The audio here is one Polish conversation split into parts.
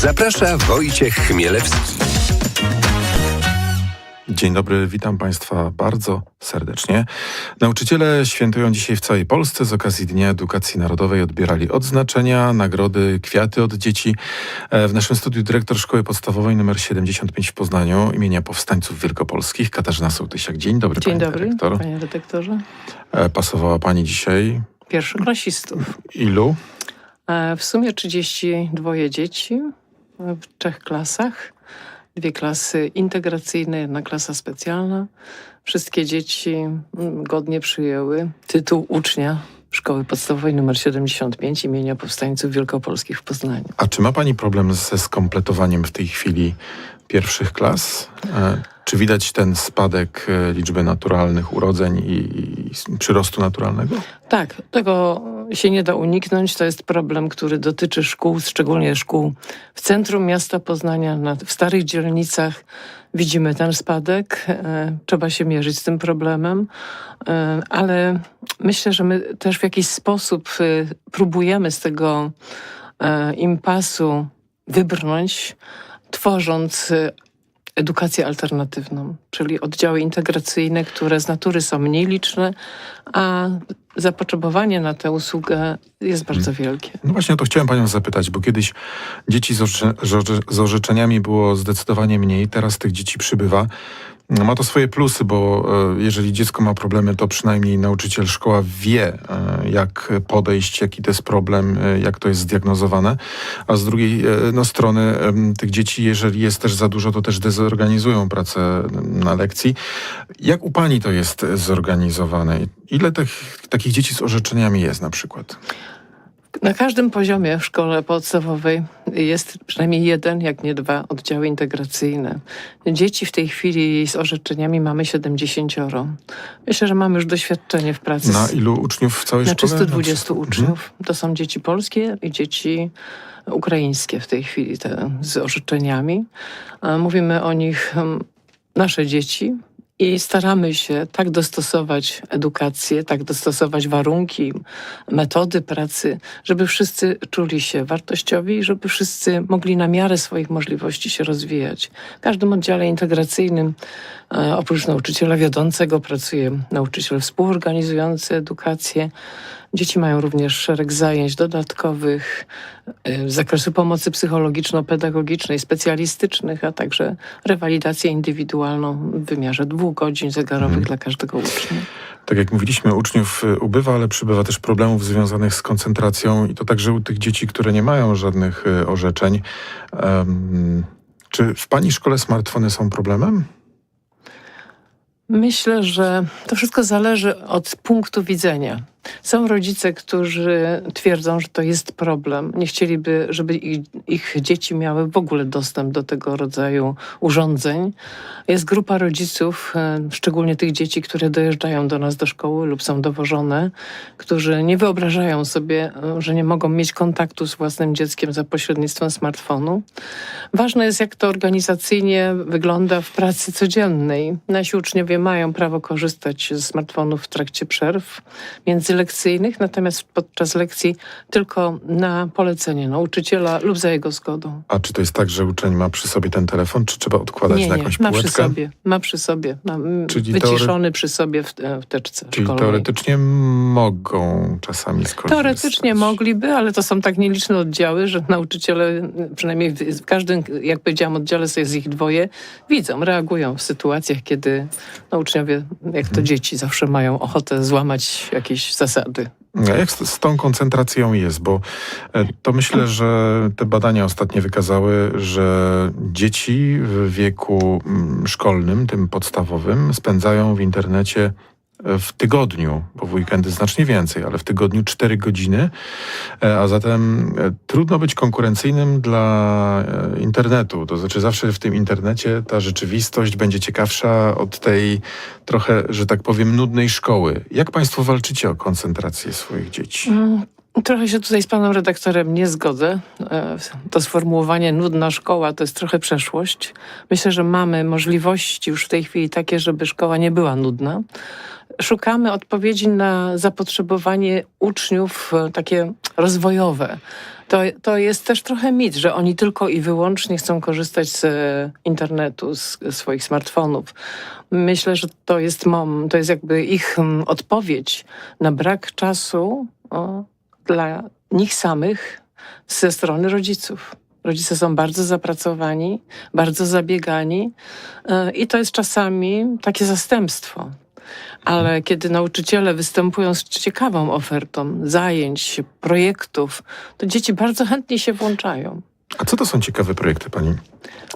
Zaprasza Wojciech Chmielewski. Dzień dobry, witam Państwa bardzo serdecznie. Nauczyciele świętują dzisiaj w całej Polsce z okazji Dnia Edukacji Narodowej. Odbierali odznaczenia, nagrody, kwiaty od dzieci. E, W naszym studiu dyrektor Szkoły Podstawowej nr 75 w Poznaniu imienia Powstańców Wielkopolskich Katarzyna Sołtysiak. Dzień dobry, Dzień dobry, dyrektor. panie redaktorze. E, Pasowała Pani dzisiaj Pierwszoklasistów. ilu? E, W sumie 32 dzieci w trzech klasach. Dwie klasy integracyjne, jedna klasa specjalna. Wszystkie dzieci mm, godnie przyjęły tytuł ucznia Szkoły Podstawowej nr 75 imienia Powstańców Wielkopolskich w Poznaniu. A czy ma Pani problem ze skompletowaniem w tej chwili pierwszych klas? E, Czy widać ten spadek e, liczby naturalnych urodzeń i, i przyrostu naturalnego? Tak, tego się nie da uniknąć. To jest problem, który dotyczy szkół, szczególnie szkół w centrum miasta Poznania, na, w starych dzielnicach. Widzimy ten spadek. E, trzeba się mierzyć z tym problemem, e, ale myślę, że my też w jakiś sposób e, próbujemy z tego impasu wybrnąć, tworząc edukację alternatywną, czyli oddziały integracyjne, które z natury są mniej liczne, a zapotrzebowanie na tę usługę jest bardzo wielkie. No właśnie o to chciałem panią zapytać, bo kiedyś dzieci z, orze- z orze- z orzeczeniami było zdecydowanie mniej, teraz tych dzieci przybywa. No, Ma to swoje plusy, bo e, jeżeli dziecko ma problemy, to przynajmniej nauczyciel, szkoła wie, e, jak podejść, jaki to jest problem, e, jak to jest zdiagnozowane. A z drugiej no, strony tych dzieci, jeżeli jest też za dużo, to też dezorganizują pracę na lekcji. Jak u pani to jest zorganizowane? Ile tych, takich dzieci z orzeczeniami jest na przykład? Na każdym poziomie w szkole podstawowej jest przynajmniej jeden, jak nie dwa oddziały integracyjne. Dzieci w tej chwili z orzeczeniami mamy 70. Myślę, że mamy już doświadczenie w pracy Na ilu uczniów w całej na szkole? 320 Mhm. uczniów. To są dzieci polskie i dzieci ukraińskie w tej chwili te, z orzeczeniami. A Mówimy o nich nasze dzieci i staramy się tak dostosować edukację, tak dostosować warunki, metody pracy, żeby wszyscy czuli się wartościowi i żeby wszyscy mogli na miarę swoich możliwości się rozwijać. W każdym oddziale integracyjnym e, oprócz nauczyciela wiodącego pracuje nauczyciel współorganizujący edukację. Dzieci mają również szereg zajęć dodatkowych z zakresu pomocy psychologiczno-pedagogicznej, specjalistycznych, a także rewalidację indywidualną w wymiarze dwóch godzin zegarowych dla każdego ucznia. Tak jak mówiliśmy, uczniów y, ubywa, ale przybywa też problemów związanych z koncentracją i to także u tych dzieci, które nie mają żadnych y, orzeczeń. Em, czy w pani szkole smartfony są problemem? Myślę, że to wszystko zależy od punktu widzenia. Są rodzice, którzy twierdzą, że to jest problem. Nie chcieliby, żeby ich, ich dzieci miały w ogóle dostęp do tego rodzaju urządzeń. Jest grupa rodziców, e, szczególnie tych dzieci, które dojeżdżają do nas do szkoły lub są dowożone, którzy nie wyobrażają sobie, e, że nie mogą mieć kontaktu z własnym dzieckiem za pośrednictwem smartfonu. Ważne jest, jak to organizacyjnie wygląda w pracy codziennej. Nasi uczniowie mają prawo korzystać ze smartfonów w trakcie przerw międzylekcyjnych, natomiast podczas lekcji tylko na polecenie nauczyciela lub za jego zgodą. A czy to jest tak, że uczeń ma przy sobie ten telefon, czy trzeba odkładać Nie, na nie, jakąś ma przy półeczkę? sobie, ma przy sobie, ma Czyli wyciszony przy sobie w, e, w teczce Czyli szkolnej. teoretycznie mogą czasami skorzystać. Teoretycznie mogliby, ale to są tak nieliczne oddziały, że nauczyciele, przynajmniej w, w każdym, jak powiedziałam, oddziale jest ich dwoje, widzą, reagują w sytuacjach, kiedy no, uczniowie, jak to dzieci, zawsze mają ochotę złamać jakieś zasady. A jak z, z tą koncentracją jest? Bo e, to myślę, że te badania ostatnie wykazały, że dzieci w wieku mm, szkolnym, tym podstawowym, spędzają w internecie w tygodniu, bo w weekendy znacznie więcej, ale w tygodniu 4 godziny, e, a zatem e, trudno być konkurencyjnym dla e, internetu. To znaczy zawsze w tym internecie ta rzeczywistość będzie ciekawsza od tej trochę, że tak powiem, nudnej szkoły. Jak państwo walczycie o koncentrację swoich dzieci? Trochę się tutaj z panem redaktorem nie zgodzę. E, To sformułowanie nudna szkoła to jest trochę przeszłość. Myślę, że mamy możliwości już w tej chwili takie, żeby szkoła nie była nudna. Szukamy odpowiedzi na zapotrzebowanie uczniów e, takie rozwojowe. To, to jest też trochę mit, że oni tylko i wyłącznie chcą korzystać z e, internetu, z swoich smartfonów. Myślę, że to jest, mom, to jest jakby ich mm, odpowiedź na brak czasu o, dla nich samych ze strony rodziców. Rodzice są bardzo zapracowani, bardzo zabiegani e, i to jest czasami takie zastępstwo. Ale kiedy nauczyciele występują z ciekawą ofertą zajęć, projektów, to dzieci bardzo chętnie się włączają. A co to są ciekawe projekty, pani?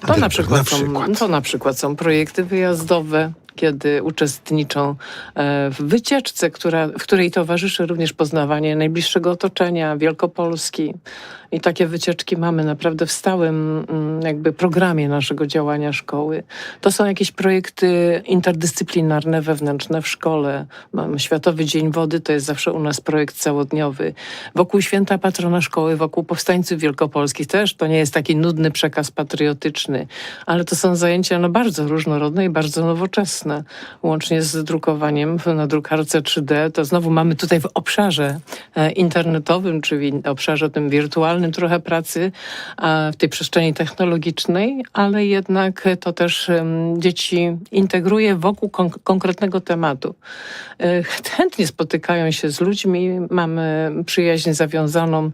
To na, przykład Na są, przykład. to na przykład są projekty wyjazdowe, kiedy uczestniczą e, w wycieczce, która, w której towarzyszy również poznawanie najbliższego otoczenia, Wielkopolski. I takie wycieczki mamy naprawdę w stałym mm, jakby programie naszego działania szkoły. To są jakieś projekty interdyscyplinarne, wewnętrzne w szkole. Mamy Światowy Dzień Wody, to jest zawsze u nas projekt całodniowy. Wokół święta patrona szkoły, wokół powstańców wielkopolskich też to nie jest taki nudny przekaz patriotyczny, ale to są zajęcia no, bardzo różnorodne i bardzo nowoczesne. Łącznie z drukowaniem w- na drukarce 3D, to znowu mamy tutaj w obszarze e, internetowym, czyli obszarze tym wirtualnym trochę pracy, w tej przestrzeni technologicznej, ale jednak to też dzieci integruje wokół kon- konkretnego tematu. E, Chętnie spotykają się z ludźmi, mamy przyjaźń zawiązaną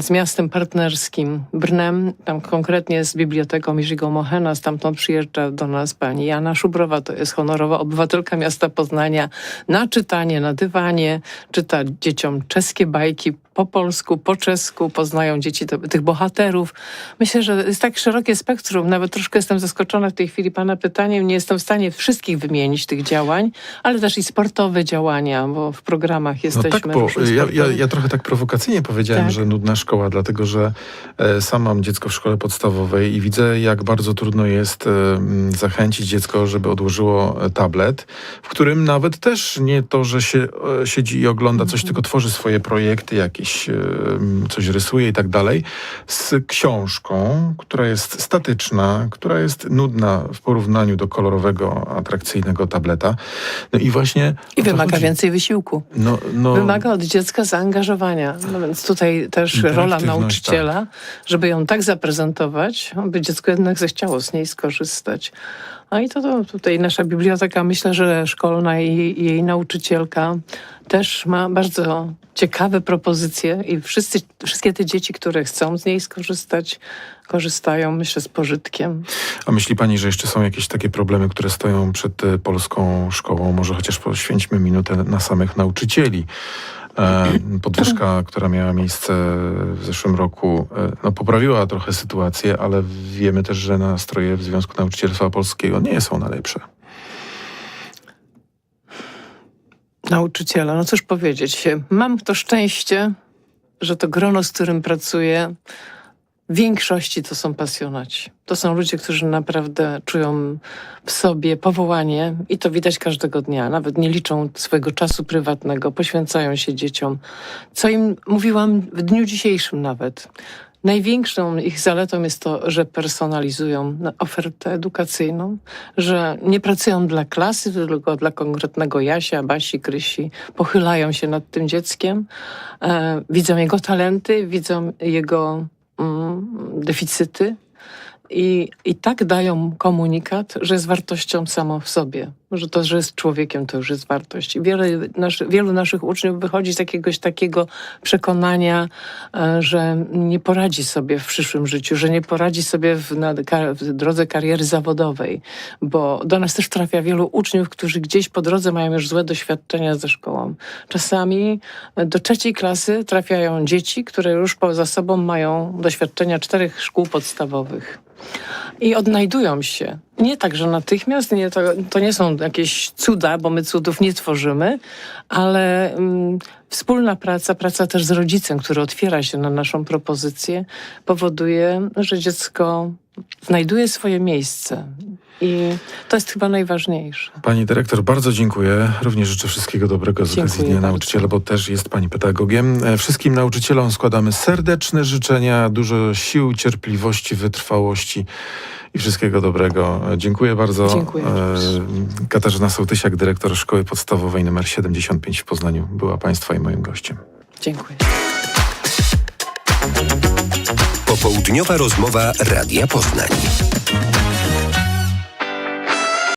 z miastem partnerskim Brnem, tam konkretnie z biblioteką Jiřího Mohena, stamtąd przyjeżdża do nas pani Jana Szubrowa, to jest honorowa obywatelka miasta Poznania, na czytanie na dywanie, czyta dzieciom czeskie bajki po polsku, po czesku, poznają dzieci te, tych bohaterów. Myślę, że jest tak szerokie spektrum, nawet troszkę jestem zaskoczona w tej chwili pana pytaniem, nie jestem w stanie wszystkich wymienić tych działań, ale też i sportowe działania, bo w programach No jesteśmy. tak, bo ja, ja, ja trochę tak prowokacyjnie powiedziałem, Tak. że nudna szkoła, dlatego że e, sam mam dziecko w szkole podstawowej i widzę, jak bardzo trudno jest e, zachęcić dziecko, żeby odłożyło tablet, w którym nawet też nie to, że się e, siedzi i ogląda coś, tylko tworzy swoje projekty, jakieś e, m, coś rysuje i tak dalej, z książką, która jest statyczna, która jest nudna w porównaniu do kolorowego, atrakcyjnego tableta. No i właśnie... I wymaga chodzi. więcej wysiłku. No, no, Wymaga od dziecka zaangażowania. No więc tutaj też rola Interaktywność, nauczyciela, żeby ją tak zaprezentować, by dziecko jednak zechciało z niej skorzystać. A i to, to tutaj nasza biblioteka, myślę, że szkolna i, jej nauczycielka też ma bardzo ciekawe propozycje i wszyscy, wszystkie te dzieci, które chcą z niej skorzystać, korzystają, myślę, z pożytkiem. A myśli pani, że jeszcze są jakieś takie problemy, które stoją przed e, polską szkołą? Może chociaż poświęćmy minutę na samych nauczycieli. E, Podwyżka, która miała miejsce w zeszłym roku, e, no, poprawiła trochę sytuację, ale wiemy też, że nastroje w Związku Nauczycielstwa Polskiego nie są najlepsze. Nauczyciela, no cóż powiedzieć. Mam to szczęście, że to grono, z którym pracuję, w większości to są pasjonaci. To są ludzie, którzy naprawdę czują w sobie powołanie i to widać każdego dnia. Nawet nie liczą swojego czasu prywatnego, poświęcają się dzieciom. Co im mówiłam w dniu dzisiejszym nawet. Największą ich zaletą jest to, że personalizują na- ofertę edukacyjną, że nie pracują dla klasy, tylko dla konkretnego Jasia, Basi, Krysi. Pochylają się nad tym dzieckiem, e, widzą jego talenty, widzą jego mm, deficyty i, i tak dają komunikat, że jest wartością samą w sobie. Że to, że jest człowiekiem, to już jest wartość. I wiele wielu naszych uczniów wychodzi z jakiegoś takiego przekonania, e, że nie poradzi sobie w przyszłym życiu, że nie poradzi sobie w, na, w drodze kariery zawodowej, bo do nas też trafia wielu uczniów, którzy gdzieś po drodze mają już złe doświadczenia ze szkołą. Czasami e, do trzeciej klasy trafiają dzieci, które już poza sobą mają doświadczenia czterech szkół podstawowych. I odnajdują się. Nie tak, że natychmiast, nie, to, to nie są jakieś cuda, bo my cudów nie tworzymy, ale mm, wspólna praca, praca też z rodzicem, który otwiera się na naszą propozycję, powoduje, że dziecko znajduje swoje miejsce. I to jest chyba najważniejsze. Pani dyrektor, bardzo dziękuję. Również życzę wszystkiego dobrego z okazji Dnia. Nauczyciela, bo też jest Pani pedagogiem. E, Wszystkim nauczycielom składamy serdeczne życzenia, dużo sił, cierpliwości, wytrwałości i wszystkiego dobrego. E, Dziękuję bardzo. Dziękuję. E, Katarzyna Sołtysiak, dyrektor Szkoły Podstawowej nr 75 w Poznaniu, była Państwa i moim gościem. Dziękuję. Popołudniowa rozmowa Radia Poznań.